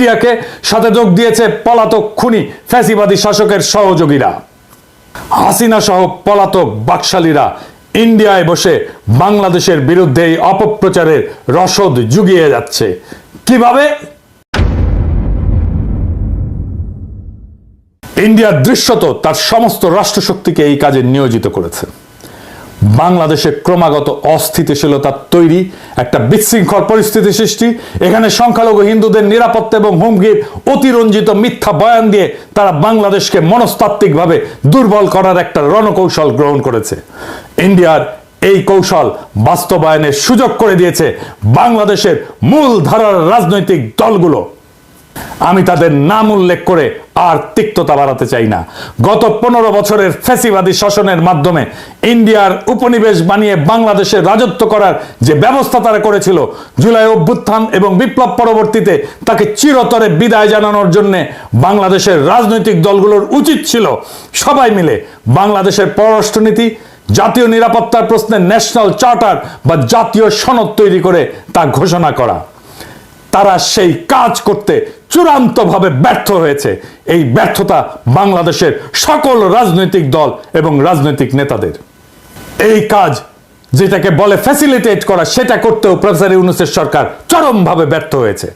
ইন্ডিয়াকে সাথে যোগ দিয়েছে পলাতক খুনি ফ্যাসিবাদী শাসকের সহযোগীরা। হাসিনা সহ পলাতক বাকশালীরা ইন্ডিয়ায় বসে বাংলাদেশের বিরুদ্ধে এই অপপ্রচারের রসদ জুগিয়ে যাচ্ছে। কীভাবে? ইন্ডিয়া দৃশ্যত তার সমস্ত রাষ্ট্রশক্তিকে এই কাজে নিয়োজিত করেছে। বাংলাদেশে ক্রমাগত অস্থিতিশীলতা তৈরি, একটা বিশৃঙ্খল পরিস্থিতি সৃষ্টি। এখানে সংখ্যালঘু হিন্দুদের নিরাপত্তা এবং হুমকির অতিরঞ্জিত মিথ্যা বয়ান দিয়ে তারা বাংলাদেশকে মনস্তাত্ত্বিকভাবে দুর্বল করার একটা রণকৌশল গ্রহণ করেছে। ইন্ডিয়ার এই কৌশল বাস্তবায়নের সুযোগ করে দিয়েছে বাংলাদেশের মূল ধারার রাজনৈতিক দলগুলো। আমি তাদের নাম উল্লেখ করে আর তিক্ততা বাড়াতে চাই না। গত পনেরো বছরের ফ্যাসিবাদী শাসনের মাধ্যমে ইন্ডিয়ার উপনিবেশ বানিয়ে বাংলাদেশে রাজত্ব করার যে ব্যবস্থা তারা করেছিল, জুলাই অভ্যুত্থান এবং বিপ্লব পরবর্তীতে তাকে চিরতরে বিদায় জানানোর জন্য বাংলাদেশের রাজনৈতিক দলগুলোর উচিত ছিল সবাই মিলে বাংলাদেশের পররাষ্ট্রনীতি, জাতীয় নিরাপত্তার প্রশ্নে ন্যাশনাল চার্টার বা জাতীয় সনদ তৈরি করে তা ঘোষণা করা। তারা সেই কাজ করতে চূড়ান্তভাবে ব্যর্থ হয়েছে। এই ব্যর্থতা বাংলাদেশের সকল রাজনৈতিক দল এবং রাজনৈতিক নেতাদের। এই কাজ যেটাকে বলে ফ্যাসিলিটেট করা, সেটা করতেও প্রফেসর ইউনুসের সরকার চরমভাবে ব্যর্থ হয়েছে।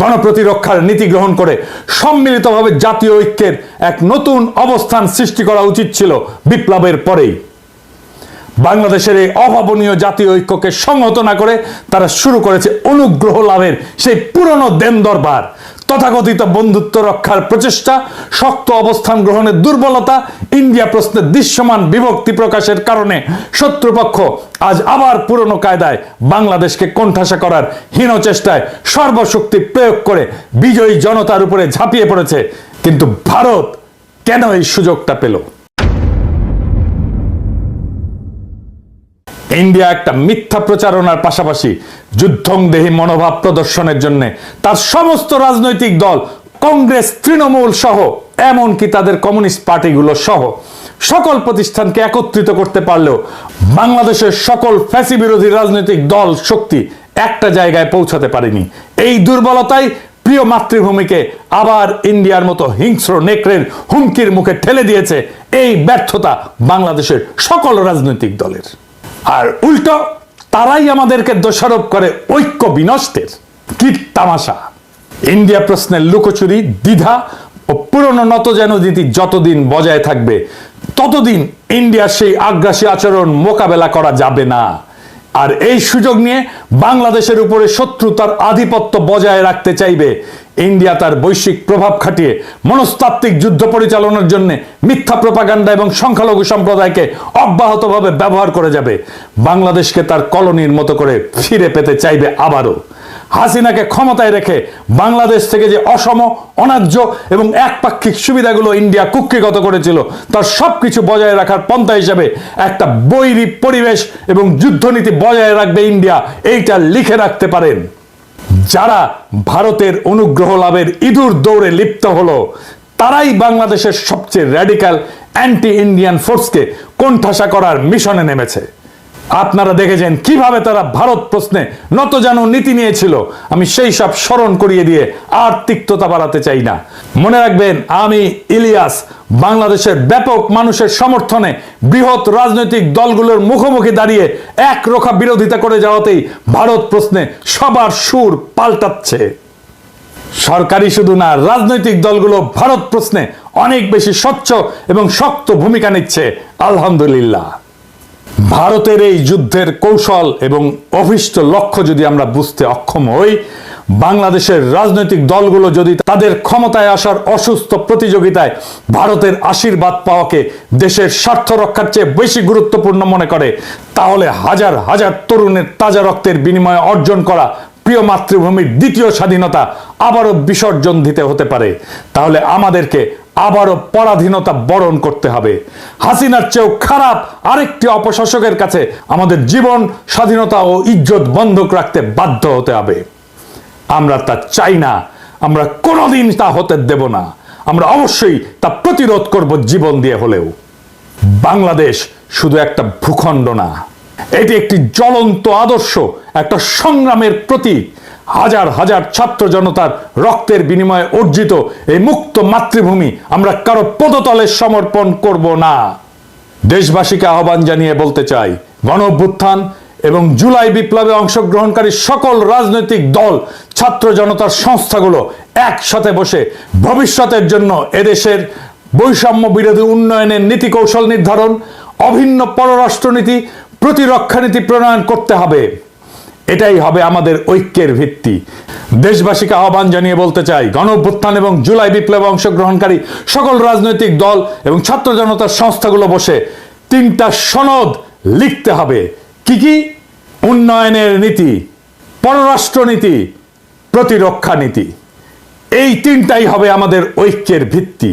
গণপ্রতিরক্ষার নীতি গ্রহণ করে সম্মিলিতভাবে জাতীয় ঐক্যের এক নতুন অবস্থান সৃষ্টি করা উচিত ছিল বিপ্লবের পরেই। বাংলাদেশের এই অভাবনীয় জাতীয় ঐক্যকে সংহত না করে তারা শুরু করেছে অনুগ্রহ লাভের সেই পুরনো দেন দরবার তথাকথিত বন্ধুত্ব রক্ষার প্রচেষ্টা, শক্ত অবস্থান গ্রহণের দুর্বলতা, ইন্ডিয়া প্রশ্নে দৃশ্যমান বিভক্তি প্রকাশের কারণে শত্রুপক্ষ আজ আবার পুরনো কায়দায় বাংলাদেশকে কোণঠাসা করার হীন চেষ্টায় সর্বশক্তি প্রয়োগ করে বিজয়ী জনতার উপরে ঝাঁপিয়ে পড়েছে। কিন্তু ভারত কেন এই সুযোগটা পেল? ইন্ডিয়া একটা মিথ্যা প্রচারণার পাশাপাশি যুদ্ধংদেহী মনোভাব প্রদর্শনের জন্য তার সমস্ত রাজনৈতিক দল, কংগ্রেস, তৃণমূল সহ, এমনকি তাদের কমিউনিস্ট পার্টিগুলো সহ সকল প্রতিষ্ঠানকে একত্রিত করতে পারলেও বাংলাদেশের সকল ফ্যাসি বিরোধী রাজনৈতিক দল শক্তি একটা জায়গায় পৌঁছাতে পারেনি। এই দুর্বলতাই প্রিয় মাতৃভূমিকে আবার ইন্ডিয়ার মতো হিংস্র নেকড়ের হুমকির মুখে ঠেলে দিয়েছে এই ব্যর্থতা বাংলাদেশের সকল রাজনৈতিক দলের। আর উল্টো তারাই আমাদেরকে দোষারোপ করে ঐক্য বিনষ্টের কি তামাশা। ইন্ডিয়া প্রশ্নের লুকোচুরি, দ্বিধা ও পুরনো নত যেন নীতি যতদিন বজায় থাকবে, ততদিন ইন্ডিয়ার সেই আগ্রাসী আচরণ মোকাবেলা করা যাবে না। আর এই সুযোগ নিয়ে বাংলাদেশের উপরে শত্রুতার আধিপত্য বজায় রাখতে চাইবে ইন্ডিয়া তার বৈশ্বিক প্রভাব খাটিয়ে মনস্তাত্ত্বিক যুদ্ধ পরিচালনার জন্য মিথ্যা প্রপাগান্ডা এবং সংখ্যালঘু সম্প্রদায়কে অব্যাহতভাবে ব্যবহার করে যাবে। বাংলাদেশকে তার কলোনির মতো করে ফিরে পেতে চাইবে আবারও। হাসিনাকে ক্ষমতায় রেখে বাংলাদেশ থেকে যে অসম অন্যায্য এবং একপাক্ষিক সুবিধাগুলো ইন্ডিয়া কুক্ষিগত করেছিল, তার সব কিছু বজায় রাখার পন্থা হিসাবে একটা বৈরী পরিবেশ এবং যুদ্ধনীতি বজায় রাখবে ইন্ডিয়া। এইটা লিখে রাখতে পারেন। যারা ভারতের অনুগ্রহ লাভের ইঁদুর দৌড়ে লিপ্ত হলো, তারাই বাংলাদেশের সবচেয়ে র্যাডিক্যাল অ্যান্টি ইন্ডিয়ান ফোর্সকে কোণঠাসা করার মিশনে নেমেছে। আপনারা দেখেছেন কীভাবে তারা ভারত প্রশ্নে নত যেন নীতি নিয়েছিল। আমি সেই সব স্মরণ করিয়ে দিয়ে আর তিক্ততা বাড়াতে চাই না। মনে রাখবেন, আমি ইলিয়াস, বাংলাদেশের ব্যাপক মানুষের সমর্থনে বৃহৎ রাজনৈতিক দলগুলোর মুখোমুখি দাঁড়িয়ে এক রোখা বিরোধিতা করে যাওয়াতেই ভারত প্রশ্নে সবার সুর পাল্টাচ্ছে। সরকারি শুধু না, রাজনৈতিক দলগুলো ভারত প্রশ্নে অনেক বেশি স্বচ্ছ এবং শক্ত ভূমিকা নিচ্ছে। আলহামদুলিল্লাহ। ভারতের এই যুদ্ধের কৌশল এবং অভিষ্ট লক্ষ্য যদি আমরা বুঝতে অক্ষম হই, বাংলাদেশের রাজনৈতিক দলগুলো যদি তাদের ক্ষমতায় আসার অসুস্থ প্রতিযোগিতায় ভারতের আশীর্বাদ পাওয়াকে দেশের স্বার্থ রক্ষার চেয়ে বেশি গুরুত্বপূর্ণ মনে করে, তাহলে হাজার হাজার তরুণের তাজা রক্তের বিনিময়ে অর্জন করা প্রিয় মাতৃভূমির দ্বিতীয় স্বাধীনতা আবারও বিসর্জন দিতে হতে পারে। তাহলে আমাদেরকে আবারও পরাধীনতা বরণ করতে হবে। হাসিনার চেয়েও খারাপ আরেকটি অপশাসকের কাছে আমাদের জীবন, স্বাধীনতা ও ইজ্জত বন্ধক রাখতে বাধ্য হতে হবে। আমরা তা চাই না। আমরা কোনোদিন তা হতে দেব না। আমরা অবশ্যই তা প্রতিরোধ করব জীবন দিয়ে হলেও। বাংলাদেশ শুধু একটা ভূখণ্ড না। এটি একটি জ্বলন্ত আদর্শ, একটা সংগ্রামের প্রতীক। হাজার হাজার ছাত্র জনতার রক্তের বিনিময়ে অর্জিত এই মুক্ত মাতৃভূমি আমরা কারও পদতলে সমর্পণ করব না। দেশবাসীকে আহ্বান জানিয়ে বলতে চাই, গণ এবং জুলাই বিপ্লবে অংশগ্রহণকারী সকল রাজনৈতিক দল, ছাত্র জনতার সংস্থাগুলো একসাথে বসে ভবিষ্যতের জন্য এদেশের বৈষম্য বিরোধী উন্নয়নের নীতি কৌশল নির্ধারণ, অভিন্ন পররাষ্ট্রনীতি, প্রতিরক্ষা নীতি প্রণয়ন করতে হবে। এটাই হবে আমাদের ঐক্যের ভিত্তি। দেশবাসীকে আহ্বান জানিয়ে বলতে চাই গণঅভ্যুত্থান এবং জুলাই বিপ্লবে অংশগ্রহণকারী সকল রাজনৈতিক দল এবং ছাত্র জনতার সংস্থাগুলো বসে তিনটা সনদ লিখতে হবে। কি কি? উন্নয়নের নীতি পররাষ্ট্রনীতি প্রতিরক্ষা নীতি। এই তিনটাই হবে আমাদের ঐক্যের ভিত্তি।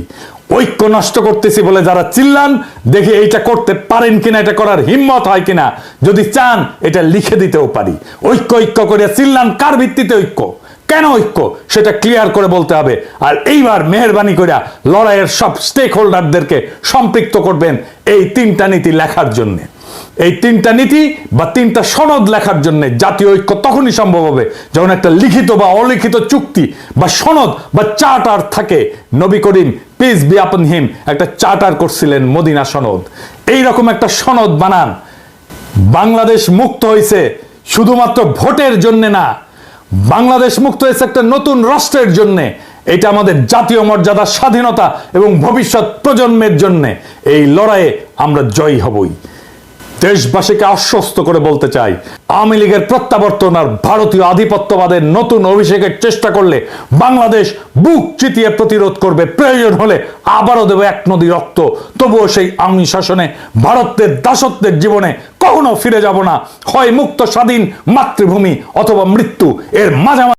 ঐক্য নষ্ট করতেছি বলে যারা চিল্লান, দেখি এইটা করতে পারেন কিনা, এটা করার হিম্মত হয় কিনা। যদি চান, এটা লিখে দিতেও পারি। ঐক্য ঐক্য করে চিল্লান, কার ভিত্তিতে ঐক্য? কেন ঐক্য? সেটা ক্লিয়ার করে বলতে হবে। আর এইবার মেহরবানি করে লড়াইয়ের সব স্টেক হোল্ডারদেরকে সম্পৃক্ত করবেন এই তিনটা নীতি লেখার জন্যে। এই তিনটা নীতি বা তিনটা সনদ লেখার জন্য জাতীয় ঐক্য তখনই সম্ভব হবে যখন একটা লিখিত বা অলিখিত চুক্তি বা সনদ বা চার্টার থাকে। নবী করিম পিস বি আপন হিম একটা চার্টার করছিলেন মদিনা সনদ। এই রকম একটা সনদ বানান। বাংলাদেশ মুক্ত হয়েছে শুধুমাত্র ভোটের জন্য না, বাংলাদেশ মুক্ত হয়েছে একটা নতুন রাষ্ট্রের জন্য। এটা আমাদের জাতীয় মর্যাদা, স্বাধীনতা এবং ভবিষ্যৎ প্রজন্মের জন্য। এই লড়াইয়ে আমরা জয়ী হবই। দেশবাসীকে আশ্বস্ত করে বলতে চাই, আওয়ামী লীগের প্রত্যাবর্তন আর ভারতীয় আধিপত্যবাদের নতুন অভিষেকের চেষ্টা করলে বাংলাদেশ বুক চিতিয়ে প্রতিরোধ করবে। প্রয়োজন হলে আবারও দেবে এক নদী রক্ত। তবুও সেই আওয়ামী শাসনে ভারতের দাসত্বের জীবনে কখনো ফিরে যাব না। হয় মুক্ত স্বাধীন মাতৃভূমি অথবা মৃত্যু। এর মাঝামাঝি